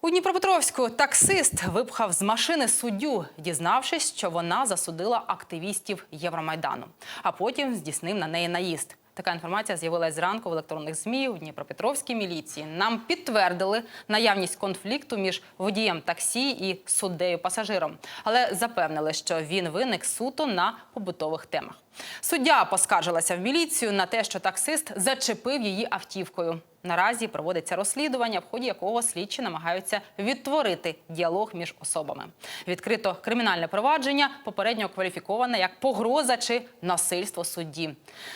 У Дніпропетровську таксист випхав з машини суддю, дізнавшись, що вона засудила активістів Євромайдану, а потім здійснив на неї наїзд. Така інформація з'явилась зранку в електронних ЗМІ у Дніпропетровській міліції. Нам підтвердили наявність конфлікту між водієм таксі і суддею-пасажиром, але запевнили, що він виник суто на побутових темах. Суддя поскаржилася в міліцію на те, що таксист зачепив її автівкою. Наразі проводиться розслідування, в ході якого слідчі намагаються відтворити діалог між особами. Відкрито кримінальне провадження, попередньо кваліфіковане як погроза чи насильство судді.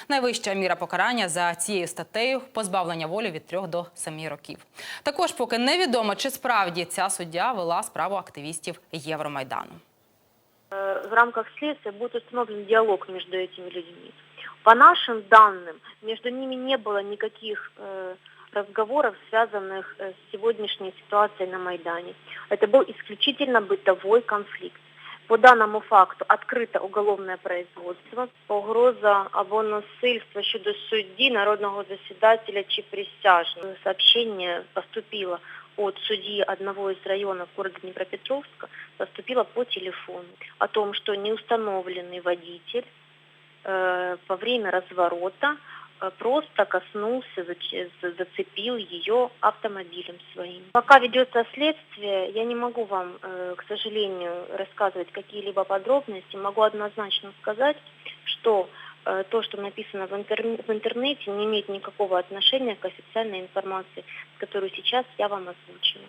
Найвища міра покарання за цією статтею позбавлення волі від 3 до 7 років. Також поки невідомо, чи справді ця суддя вела справу активістів Євромайдану. Э, в рамках следствия будет установлен диалог между этими людьми. По нашим данным, между ними не было никаких э, разговоров, связанных э, с сегодняшней ситуацией на Майдане. Это был исключительно бытовой конфликт. По даному факту открыто уголовное производство, погроза або насильство щодо судді, народного засідателя чи присяжного. Сообщение поступило от судьи одного из районов города Днепропетровска, поступило по телефону о том, что неустановленный водитель э, во время разворота просто коснулся, зацепил ее автомобилем своим. Пока ведется следствие, я не могу вам, э, к сожалению, рассказывать какие-либо подробности. Могу однозначно сказать, что э, то, что написано в, интер- в интернете, не имеет никакого отношения к официальной информации, которую сейчас я вам озвучила.